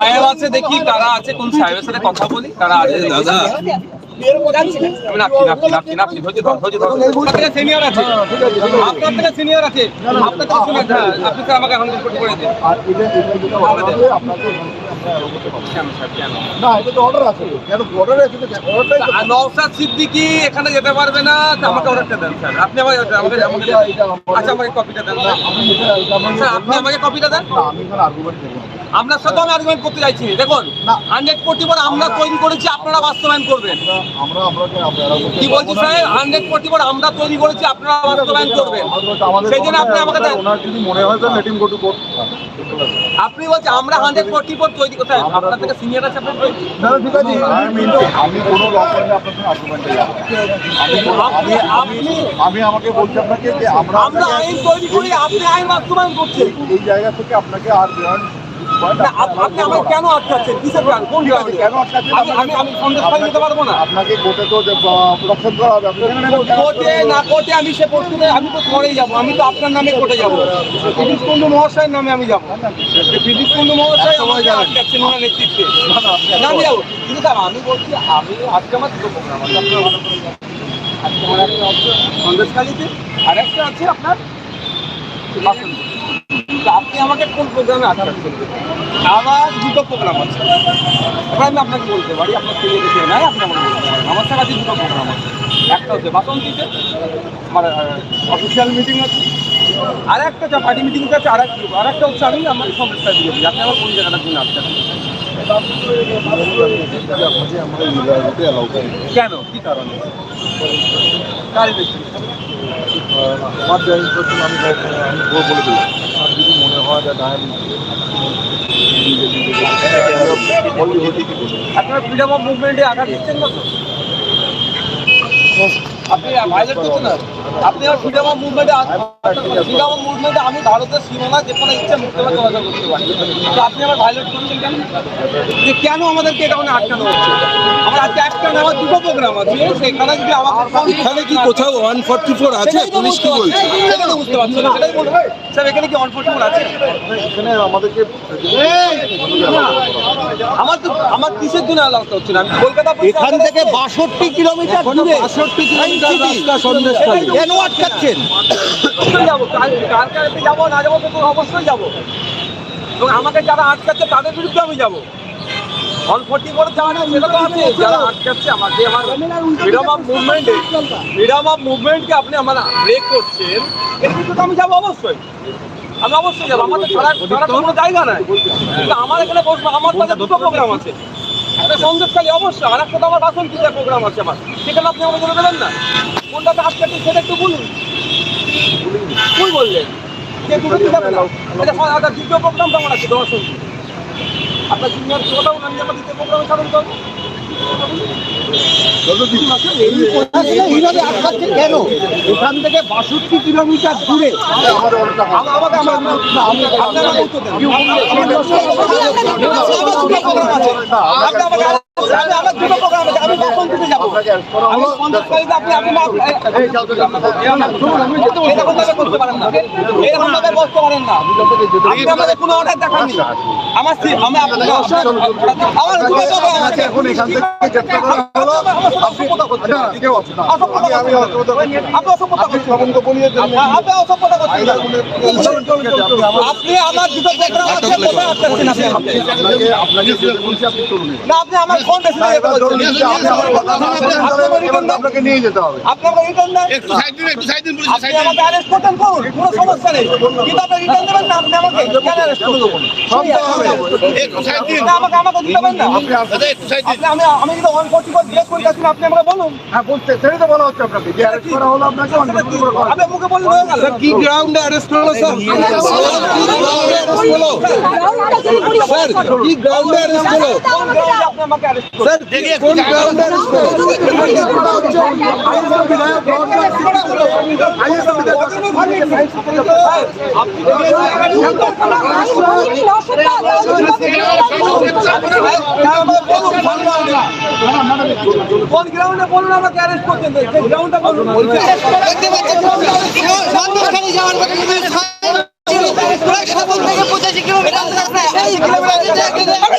সাহেব আছে দেখি কারা আছে কোন সাহেবের সাথে কথা বলি কারা আছে দাদা। আমাকে না এটা তো অর্ডার আছে। কেন অর্ডার আছে অর্ডারটাই নওশাদ সিদ্দিকি এখানে যেতে পারবে না আমাকে অর্ডারটা দেন স্যার। আপনি আমাকে আমাকে আমার- আচ্ছা আমাকে কপিটা দেন স্যার। আপনি আমাকে কপিটা দেন? আমি এখানে আর্গুমেন্ট আপনার সাথে আমি আর্গুমেন্ট করতে চাইছি দেখুন। হান্ড্রেড কোটি বার আমরা তৈরি করেছি আপনারা বাস্তবায়ন করবেন। আমরা কি বলছি স্যার? হান্ড্রেড কোটি বার আমরা তৈরি করেছি আপনারা বাস্তবায়ন করবেন। সেই জন্য আপনি আমাকে দেন। যদি মনে হয় আপনি বলছেন আমরা হান্ড্রেড কোটি পর তৈরি করতে আপনার থেকে সিনিয়র আছে আপনার তৈরি না ঠিক আছে আমি আমি কোনো রকম আপনার সঙ্গে আর্গুমেন্টে যাব আমি আমি আমি- আমি আমাকে বলছি আপনাকে যে আমরা আমরা আইন তৈরি করি আপনি আইন বাস্তবায়ন করছেন। এই জায়গা থেকে আপনাকে আর বিয়ন্ড আপনি আমাকে কেন আটকাচ্ছেন? কিসের প্ল্যান কোন কেন? আমি আমি সন্দেশ নিতে পারব না। আপনাকে কোর্টে তো প্রোডাকশন করা হবে না, কোর্টে না কোর্টে আমি সে প্রশ্নে আমি তো পরেই যাব আমি তো আপনার নামে কোর্টে যাব। বিদ্যুৎ কুণ্ডু মহাশয়ের নামে আমি যাব। বিদ্যুৎ কুণ্ডু মহাশয় আমাকে আটকাচ্ছেন ওনার নেতৃত্বে। না আমি যাব। কিন্তু আমি বলছি আমি আজকে আমার দুটো প্রোগ্রাম আছে আপনারা ভালো করে আজকে আমার একটা হচ্ছে আর একটা আছে আপনার বাসন্তী। তো আপনি আমাকে কোন প্রোগ্রামে আটকাচ্ছেন আমার দুটো প্রোগ্রাম আছে। এবার আমি আপনাকে বলতে পারি, আপনার ছেলে দেখে নাই? আপনি আমাকে বলতে পারেন। আমার সাথে আজকে দুটো প্রোগ্রাম আছে। একটা হচ্ছে বাসন্তীতে, আমার অফিসিয়াল মিটিং আছে। আর একটা যা পার্টি মিটিং আছে আর একটা আর একটা হচ্ছে আমি আমার সমস্যা দিয়ে দিই আপনি আমার কোন জায়গাটা জন্য অ্যালাউ কেন? কি কারণে? কার বেশি? আমার আমি বলে দিলাম। আপনার ফ্রিডম অফ মুভমেন্টে আঘাত দিচ্ছেন না তো আপনি ভাইলেট করছেন না। আপনি আমার ফ্রিডম অফ মুভমেন্টে ফ্রিডম অফ মুভমেন্টে আমি ভারতের সীমানা যেখানে ইচ্ছে মুক্তভাবে চলাচল করতে পারি। তো আপনি আমার ভাইলেট করছেন কেন? যে কেন আমাদেরকে এটা ওখানে আটকানো হচ্ছে? আমার আজকে একটা না দুটো প্রোগ্রাম আছে। সেখানে যদি আমাকে এখানে কি কোথাও ওয়ান ফর্টি ফোর আছে পুলিশ কি বুঝতে বলছে? পারছি না। বুঝতে পারছি না। সেটাই বলব। স্যার এখানে কি অন ফোর্টি আছে? এখানে আমাদেরকে আমার তো আমার কিসের জন্য আলাদা হচ্ছে না আমি কলকাতা এখান থেকে বাষট্টি কিলোমিটার দূরে। বাষট্টি কিলোমিটার কেন আটকাচ্ছেন? যাব। না যাব তো অবশ্যই যাব। এবং আমাকে যারা আটকাচ্ছে তাদের বিরুদ্ধে আমি যাব। অন ফোর্টি করে যাওয়া না সেটা তো আছে যারা আটকাচ্ছে আমাকে আমার ফ্রিডম অফ মুভমেন্টে ফ্রিডম অফ মুভমেন্টকে আপনি আমার ব্রেক করছেন এর বিরুদ্ধে তো আমি যাব অবশ্যই। আমি অবশ্যই যাব। আমার তো ছাড়া ছাড়া কোনো জায়গা নাই। কিন্তু আমার এখানে বসবো আমার কাছে দুটো প্রোগ্রাম আছে। একটা সন্দেশকালী অবশ্যই আর একটা তো আমার বাসন্তীতে প্রোগ্রাম আছে আমার। সেখানে আপনি আমার বলে দেবেন না? কোনটাতে আটকাচ্ছে সেটা একটু বলুন। ভুল বললেন? যে দুটো দিতে হবে না? একটা দ্বিতীয় প্রোগ্রাম কেমন আছে? সঙ্গে আপনার সিনিয়র কথা বলুন, আমি আমার দ্বিতীয় প্রোগ্রামে সাধন করব এইভাবে আটকাচ্ছে কেন এখান থেকে বাষট্টি কিলোমিটার দূরে আমার দুটো আপনি আমি আমার আমি আপনি আমার সি- আমি আপনাকে আমার দুটো প্রোগ্রাম আছে এখন এখান থেকে গ্রেপ্তার করা হলো আপনি না, কেউ আমি আমি করছি আপনি অসভ্যতা করছেন। সমন্ত বলিয়ে দেন আপনি অসভ্যতা করছেন আপনি আমার দুটো প্রোগ্রাম আছে কোথায় আটকাচ্ছেন আপনি আপনাকে আপনাকে বলছি আপনি চলুন না আপনি আমার কোন দেশে না, যেতে এবার ধরুন বলছেন? যে আপনি আমার কথা না শুনলে তাহলে এবার আপনাকে নিয়ে যেতে হবে আপনি আমাকে রিটার্ন দেন আমাকে অ্যারেস্ট করতেন করুন কোনো সমস্যা নেই কিন্তু আপনি রিটার্ন দেবেন না আপনি আমাকে কেন অ্যারেস্ট করে সব দেওয়া হবে না আমাকে আমাকে দিবেন না আপনি আসুন। আপনি আমি আমি কিন্তু ওয়ান ফোর্টি জিজ্ঞেস করে যাচ্ছি আপনি আমাকে বলুন হ্যাঁ বলতে সেটাই তো বলা হচ্ছে আপনাকে যে অ্যারেস্ট করা হলো আপনাকে অনেক কিছু করে আপনি মুখে বললে হয়ে গেল কি গ্রাউন্ডে অ্যারেস্ট হলো স্যার কি গ্রাউন্ডে অ্যারেস্ট হলো স্যার কি গ্রাউন্ডে অ্যারেস্ট হলো স্যার কোন গ্রাউন্ডে কোন গ্রাউন্ডে বলুন আমাকে অ্যারেস্ট সেই গ্রাউন্ডটা বলুন পথে তুমি সাবল থেকে পঁচাশি কিলোমিটার রাস্তায় এই কিলোমিটার আমি